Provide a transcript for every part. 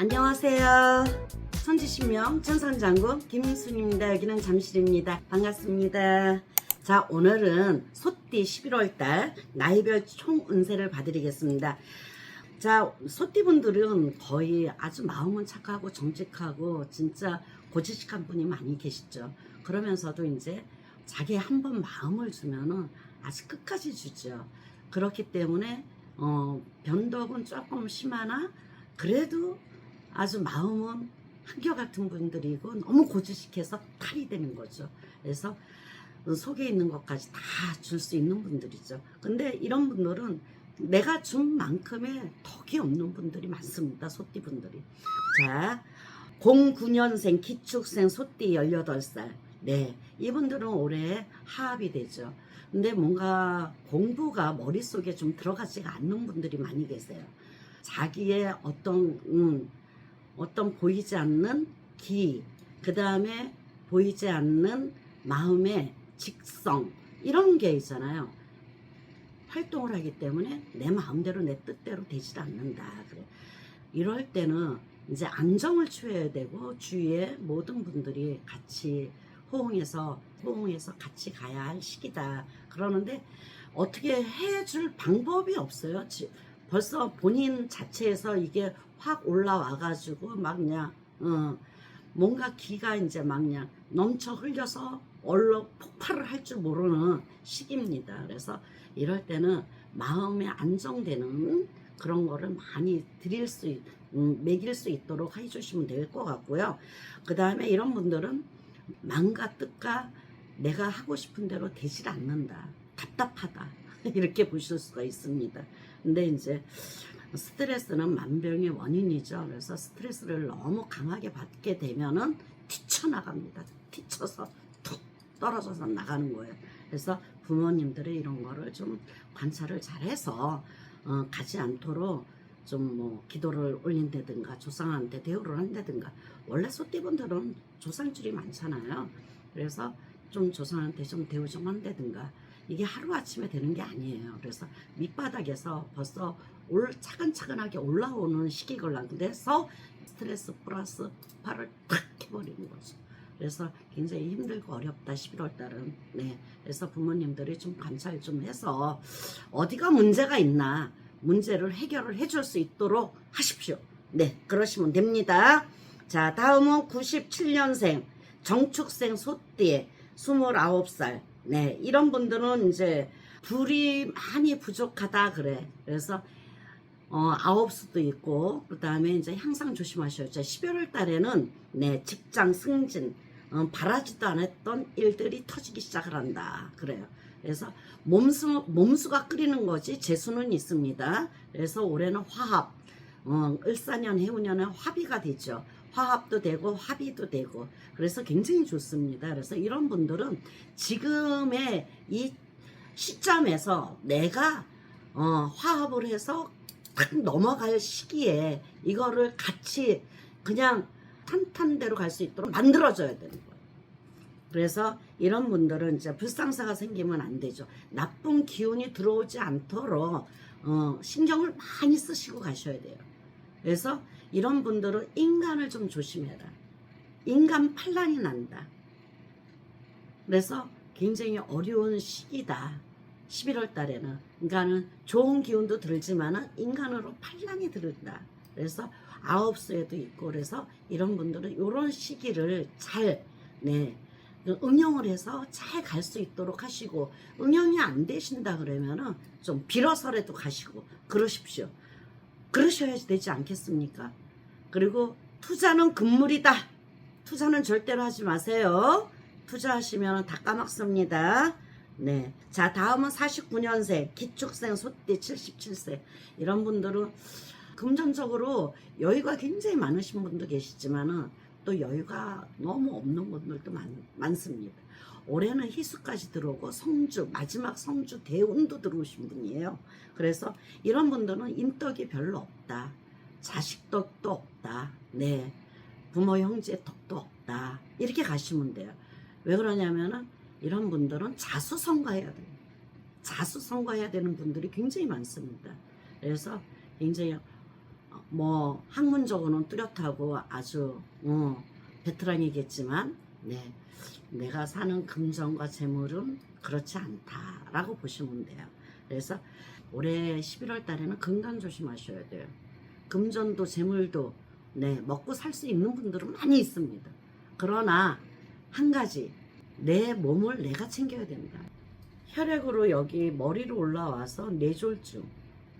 안녕하세요. 천지신명 천상장군 김순입니다. 여기는 잠실입니다. 반갑습니다. 자, 오늘은 소띠 11월달 나이별 총 운세를 봐드리겠습니다. 자, 소띠분들은 거의 아주 마음은 착하고 정직하고 진짜 고지식한 분이 많이 계시죠. 그러면서도 이제 자기 한 번 마음을 주면은 아주 끝까지 주죠. 그렇기 때문에 어, 변덕은 조금 심하나 그래도 아주 마음은 한결같은 분들이고 너무 고지식해서 탈이 되는 거죠. 그래서 속에 있는 것까지 다 줄 수 있는 분들이죠. 근데 이런 분들은 내가 준 만큼의 덕이 없는 분들이 많습니다. 소띠 분들이. 자, 09년생 기축생 소띠 18살. 네. 이분들은 올해 하합이 되죠. 근데 뭔가 공부가 머릿속에 좀 들어가지가 않는 분들이 많이 계세요. 자기의 어떤, 음, 어떤 보이지 않는 기, 그 다음에 보이지 않는 마음의 직성, 이런 게 있잖아요. 활동을 하기 때문에 내 마음대로 내 뜻대로 되질 않는다. 그래. 이럴 때는 이제 안정을 취해야 되고 주위에 모든 분들이 같이 호응해서 호응해서 같이 가야 할 시기다. 그러는데 어떻게 해줄 방법이 없어요. 지- 벌써 본인 자체에서 이게 확 올라와 가지고 막 그냥 어, 뭔가 기가 이제 막 그냥 넘쳐 흘려서 얼러 폭발을 할 줄 모르는 시기입니다. 그래서 이럴 때는 마음이 안정되는 그런 거를 많이 드릴 수, 있- 음, 먹일 수 있도록 해주시면 될 것 같고요. 그 다음에 이런 분들은 마음과 뜻과 내가 하고 싶은 대로 되질 않는다. 답답하다. 이렇게 보실 수가 있습니다. 근데 이제 스트레스는 만병의 원인이죠. 그래서 스트레스를 너무 강하게 받게 되면은 튀쳐나갑니다. 튀쳐서 툭 떨어져서 나가는 거예요. 그래서 부모님들이 이런 거를 좀 관찰을 잘해서 어, 가지 않도록 좀 뭐 기도를 올린다든가 조상한테 대우를 한다든가 원래 소띠분들은 조상줄이 많잖아요. 그래서 좀 조상한테 좀 대우 좀 한다든가 이게 하루아침에 되는 게 아니에요. 그래서 밑바닥에서 벌써 올 차근차근하게 올라오는 시기 걸랑돼서 스트레스 플러스 폭발을 탁 해버리는 거죠. 그래서 굉장히 힘들고 어렵다. 11월 달은. 네. 그래서 부모님들이 좀 관찰 좀 해서 어디가 문제가 있나 문제를 해결을 해줄 수 있도록 하십시오. 네. 그러시면 됩니다. 자 다음은 97년생 정축생 소띠 29살 네 이런 분들은 이제 불이 많이 부족하다 그래 그래서 어, 아홉 수도 있고, 그 다음에 이제 항상 조심하셔야죠. 12월 달에는, 네, 직장 승진, 어, 바라지도 않았던 일들이 터지기 시작을 한다. 그래요. 그래서 몸수, 몸수가 끓이는 거지, 재수는 있습니다. 그래서 올해는 화합, 어, 을사년, 해운년에 화비가 되죠. 화합도 되고, 화비도 되고. 그래서 굉장히 좋습니다. 그래서 이런 분들은 지금의 이 시점에서 내가 어, 화합을 해서 탁 넘어갈 시기에 이거를 같이 그냥 탄탄대로 갈 수 있도록 만들어줘야 되는 거예요. 그래서 이런 분들은 이제 불상사가 생기면 안 되죠. 나쁜 기운이 들어오지 않도록 어, 신경을 많이 쓰시고 가셔야 돼요. 그래서 이런 분들은 인간을 좀 조심해라. 인간 판란이 난다. 그래서 굉장히 어려운 시기다. 11월 달에는. 그러니까는 좋은 기운도 들지만은 인간으로 판란이 들다. 그래서 아홉 수에도 있고 그래서 이런 분들은 이런 시기를 잘, 네, 응용을 해서 잘 갈 수 있도록 하시고 응용이 안 되신다 그러면은 좀 빌어서라도 가시고 그러십시오. 그러셔야 되지 않겠습니까? 그리고 투자는 금물이다. 투자는 절대로 하지 마세요. 투자하시면 다 까먹습니다. 네. 자, 다음은 49년생, 기축생, 소띠 77세. 이런 분들은 금전적으로 여유가 굉장히 많으신 분도 계시지만은 또 여유가 너무 없는 분들도 많, 많습니다. 올해는 희수까지 들어오고 성주, 마지막 성주 대운도 들어오신 분이에요. 그래서 이런 분들은 인덕이 별로 없다. 자식 덕도 없다. 네. 부모 형제 덕도 없다. 이렇게 가시면 돼요. 왜 그러냐면은 이런 분들은 자수성가해야 돼요. 자수성가해야 되는 분들이 굉장히 많습니다. 그래서 굉장히 어, 뭐 학문적으로는 뚜렷하고 아주 어, 베테랑이겠지만 네 내가 사는 금전과 재물은 그렇지 않다라고 보시면 돼요. 그래서 올해 11월 달에는 건강 조심하셔야 돼요. 금전도 재물도 네 먹고 살 수 있는 분들은 많이 있습니다. 그러나 한 가지 내 몸을 내가 챙겨야 된다. 혈액으로 여기 머리로 올라와서 뇌졸중,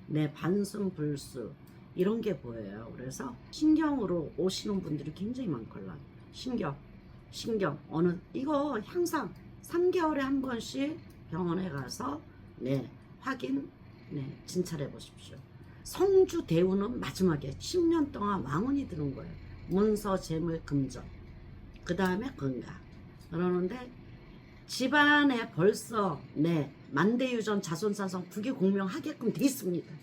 내 반순 불수 이런 게 보여요. 그래서 신경으로 오시는 분들이 굉장히 많걸라. 신경, 신경 어느 이거 항상 3개월에 한 번씩 병원에 가서 네 확인, 네 진찰해 보십시오. 성주 대우는 마지막에 10년 동안 왕운이 드는 거예요. 문서, 재물, 금전. 그 다음에 건강. 그러는데 집안에 벌써 네 만대유전 자손사성 국유공명하게끔 돼 있습니다.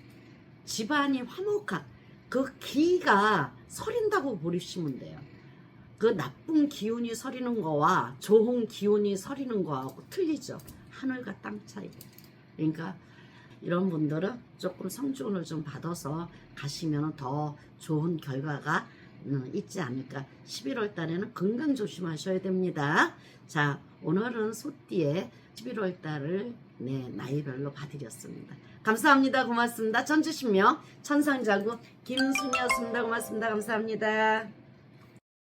집안이 화목한 그 기가 서린다고 보시면 돼요. 그 나쁜 기운이 서리는 거와 좋은 기운이 서리는 거하고 틀리죠. 하늘과 땅 차이. 그러니까 이런 분들은 조금 성주운을 좀 받아서 가시면 더 좋은 결과가 음, 있지 않을까. 11월 달에는 건강 조심하셔야 됩니다. 자, 오늘은 소띠의 11월 달을 네, 나이별로 봐드렸습니다. 감사합니다. 고맙습니다. 천주신명 천상자구 김순이었습니다. 고맙습니다. 감사합니다.